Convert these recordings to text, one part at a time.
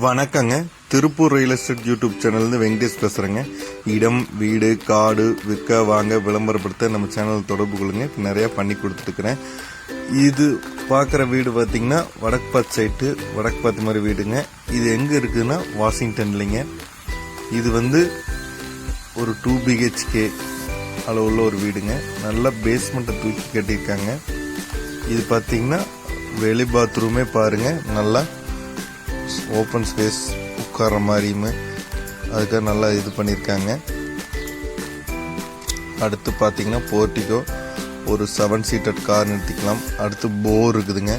வணக்கங்க. Tiruppur real estate YouTube சேனல்லேருந்து வெங்கடேஷ் பேசுகிறேங்க இடம் வீடு காடு விற்க வாங்க விளம்பரப்படுத்த நம்ம சேனல் தொடர்பு கொள்ளுங்க. நிறையா பண்ணி கொடுத்துருக்குறேன் இது பார்க்குற வீடு பார்த்திங்கன்னா வடக்கு சைட்டு வடக்கு மாதிரி வீடுங்க. இது எங்கே இருக்குதுன்னா வாஷிங்டன்லிங்க. இது வந்து ஒரு டூ பிஹெச்கே அளவுள்ள ஒரு வீடுங்க. நல்ல பேஸ்மெண்ட்டை தூக்கி கட்டியிருக்காங்க. இது பார்த்தீங்கன்னா வெளி பாத்ரூமே பாருங்க. நல்லா ஓப்பன் ஸ்பேஸ் உட்கார்ற மாதிரியுமே அதுக்காக நல்லா இது பண்ணியிருக்காங்க. அடுத்து பார்த்தீங்கன்னா போர்ட்டிகோ ஒரு செவன் சீட்டட் கார் நிறுத்திக்கலாம். அடுத்து போர் இருக்குதுங்க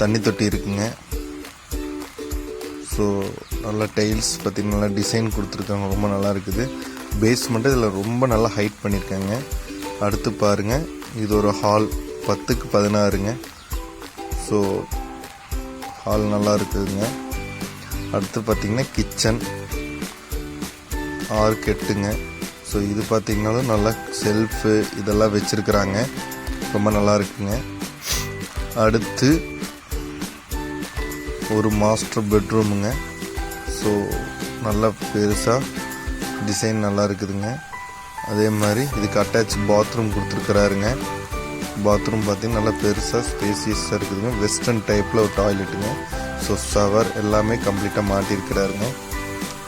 தண்ணி தொட்டி இருக்குங்க. ஸோ நல்லா டைல்ஸ் பார்த்தீங்கன்னா நல்லா டிசைன் கொடுத்துருக்காங்க ரொம்ப நல்லா இருக்குது. பேஸ்மெண்ட்டு இதில் ரொம்ப நல்லா ஹைட் பண்ணியிருக்காங்க. அடுத்து பாருங்கள் இது ஒரு ஹால் பத்துக்கு பதினாறுங்க. ஸோ ஹால் நல்லா இருக்குதுங்க. அடுத்து பார்த்தீங்கன்னா கிச்சன். ஆறுக்கு எட்டுங்க ஸோ இது பார்த்திங்கனாலும் நல்லா செல்ஃபு இதெல்லாம் வச்சுருக்குறாங்க. ரொம்ப நல்லா இருக்குங்க. அடுத்து ஒரு மாஸ்டர் பெட்ரூமுங்க ஸோ நல்லா பெருசாக டிசைன் நல்லா இருக்குதுங்க. அதே மாதிரி இதுக்கு அட்டாச் பாத்ரூம் கொடுத்துருக்குறாருங்க. பாத்ரூம் பார்த்தீங்கன்னா நல்லா பெருசாக ஸ்பேசியஸாக இருக்குதுங்க. வெஸ்டர்ன் டைப்பில் ஒரு டாய்லெட்டுங்க ஸோ சவர் எல்லாமே கம்ப்ளீட்டாக மாட்டியிருக்கிறாருங்க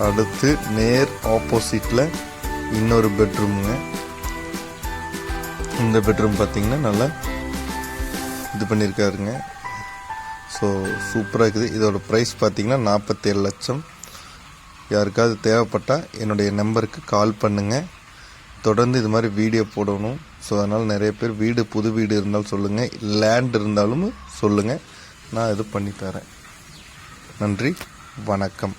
அடுத்து நேர் ஆப்போசிட்டில் இன்னொரு பெட்ரூமுங்க இந்த பெட்ரூம் பார்த்திங்கன்னா நல்லா இது பண்ணியிருக்காருங்க ஸோ சூப்பராக இருக்குது. இதோட ப்ரைஸ் பார்த்திங்கன்னா நாற்பத்தேழு லட்சம். யாருக்காவது தேவைப்பட்டால் என்னுடைய நம்பருக்கு கால் பண்ணுங்கள் தொடர்ந்து இது மாதிரி வீடியோ போடணும். ஸோ அதனால் நிறைய பேர் வீடு புது வீடு இருந்தாலும் சொல்லுங்கள் லேண்ட் இருந்தாலும் சொல்லுங்கள் நான் இது பண்ணி தரேன். நன்றி. வணக்கம்.